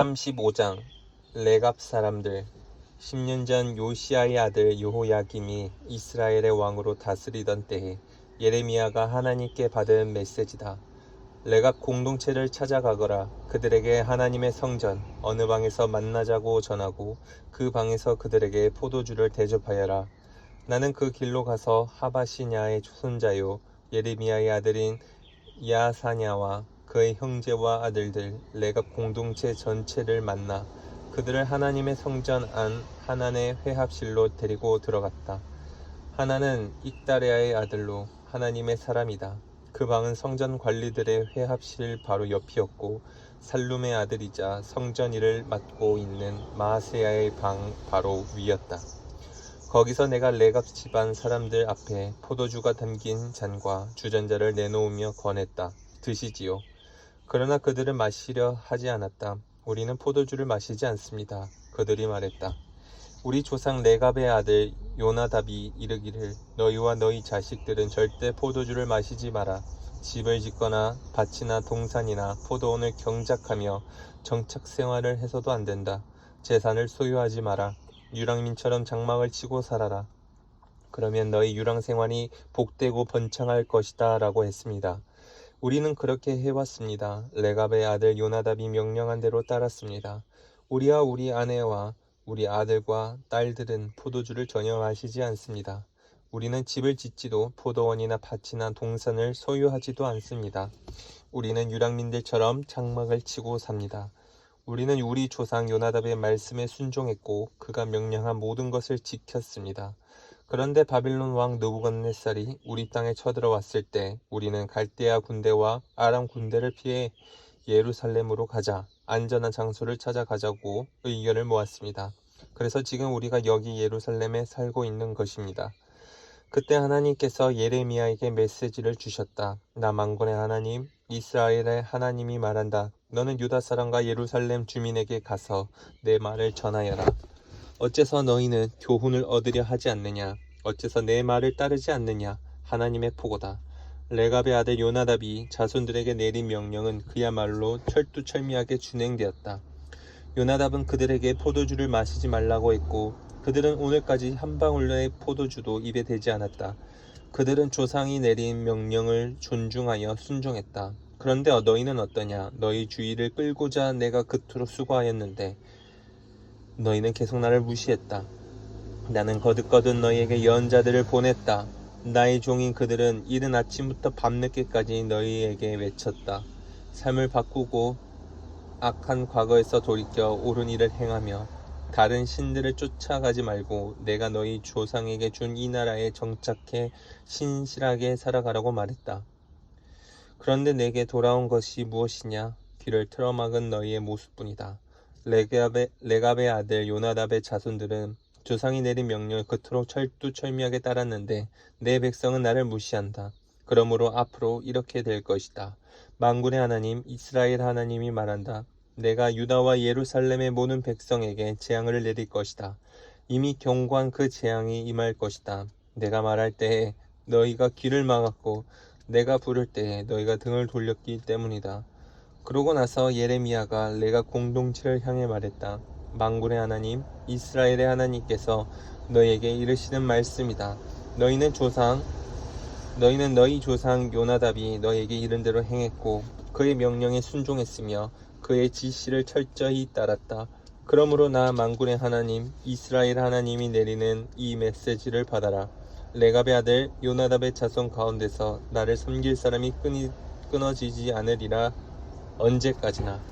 35장 레갑 사람들 10년 전 요시아의 아들 요호야김이 이스라엘의 왕으로 다스리던 때에 예레미야가 하나님께 받은 메시지다. 레갑 공동체를 찾아가거라 그들에게 하나님의 성전 어느 방에서 만나자고 전하고 그 방에서 그들에게 포도주를 대접하여라. 나는 그 길로 가서 하바시냐의 손자요 예레미야의 아들인 야사냐와 그의 형제와 아들들 레갑 공동체 전체를 만나 그들을 하나님의 성전 안 하난의 회합실로 데리고 들어갔다. 하나는 익다레아의 아들로 하나님의 사람이다. 그 방은 성전 관리들의 회합실 바로 옆이었고 살룸의 아들이자 성전 일을 맡고 있는 마세야의 방 바로 위였다. 거기서 내가 레갑 집안 사람들 앞에 포도주가 담긴 잔과 주전자를 내놓으며 권했다. 드시지요. 그러나 그들은 마시려 하지 않았다. 우리는 포도주를 마시지 않습니다. 그들이 말했다. 우리 조상 레갑의 아들 요나답이 이르기를 너희와 너희 자식들은 절대 포도주를 마시지 마라. 집을 짓거나 밭이나 동산이나 포도원을 경작하며 정착 생활을 해서도 안 된다. 재산을 소유하지 마라. 유랑민처럼 장막을 치고 살아라. 그러면 너희 유랑 생활이 복되고 번창할 것이다. 라고 했습니다. 우리는 그렇게 해왔습니다. 레갑의 아들 요나답이 명령한 대로 따랐습니다. 우리와 우리 아내와 우리 아들과 딸들은 포도주를 전혀 마시지 않습니다. 우리는 집을 짓지도 포도원이나 밭이나 동산을 소유하지도 않습니다. 우리는 유랑민들처럼 장막을 치고 삽니다. 우리는 우리 조상 요나답의 말씀에 순종했고 그가 명령한 모든 것을 지켰습니다. 그런데 바빌론 왕 느부갓네살이 우리 땅에 쳐들어왔을 때 우리는 갈대아 군대와 아람 군대를 피해 예루살렘으로 가자 안전한 장소를 찾아가자고 의견을 모았습니다. 그래서 지금 우리가 여기 예루살렘에 살고 있는 것입니다. 그때 하나님께서 예레미야에게 메시지를 주셨다. 나 만군의 하나님, 이스라엘의 하나님이 말한다. 너는 유다 사람과 예루살렘 주민에게 가서 내 말을 전하여라. 어째서 너희는 교훈을 얻으려 하지 않느냐? 어째서 내 말을 따르지 않느냐? 하나님의 포고다. 레갑의 아들 요나답이 자손들에게 내린 명령은 그야말로 철두철미하게 준행되었다. 요나답은 그들에게 포도주를 마시지 말라고 했고 그들은 오늘까지 한 방울의 포도주도 입에 대지 않았다. 그들은 조상이 내린 명령을 존중하여 순종했다. 그런데 너희는 어떠냐? 너희 주의를 끌고자 내가 그토록 수고하였는데 너희는 계속 나를 무시했다. 나는 거듭거듭 너희에게 연자들을 보냈다. 나의 종인 그들은 이른 아침부터 밤늦게까지 너희에게 외쳤다. 삶을 바꾸고 악한 과거에서 돌이켜 옳은 일을 행하며 다른 신들을 쫓아가지 말고 내가 너희 조상에게 준 이 나라에 정착해 신실하게 살아가라고 말했다. 그런데 내게 돌아온 것이 무엇이냐? 귀를 틀어막은 너희의 모습뿐이다. 레갑의, 레갑의 아들 요나답의 자손들은 조상이 내린 명령을 그토록 철두철미하게 따랐는데 내 백성은 나를 무시한다. 그러므로 앞으로 이렇게 될 것이다. 만군의 하나님 이스라엘 하나님이 말한다. 내가 유다와 예루살렘의 모든 백성에게 재앙을 내릴 것이다. 이미 경고한 그 재앙이 임할 것이다. 내가 말할 때에 너희가 귀를 막았고 내가 부를 때에 너희가 등을 돌렸기 때문이다. 그러고 나서 예레미야가 내가 공동체를 향해 말했다. 만군의 하나님, 이스라엘의 하나님께서 너희에게 이르시는 말씀이다. 너희는 조상, 너희는 너희 조상 요나답이 너희에게 이른 대로 행했고 그의 명령에 순종했으며 그의 지시를 철저히 따랐다. 그러므로 나 만군의 하나님, 이스라엘 하나님이 내리는 이 메시지를 받아라. 레갑의 아들 요나답의 자손 가운데서 나를 섬길 사람이 끊이, 끊어지지 않으리라 언제까지나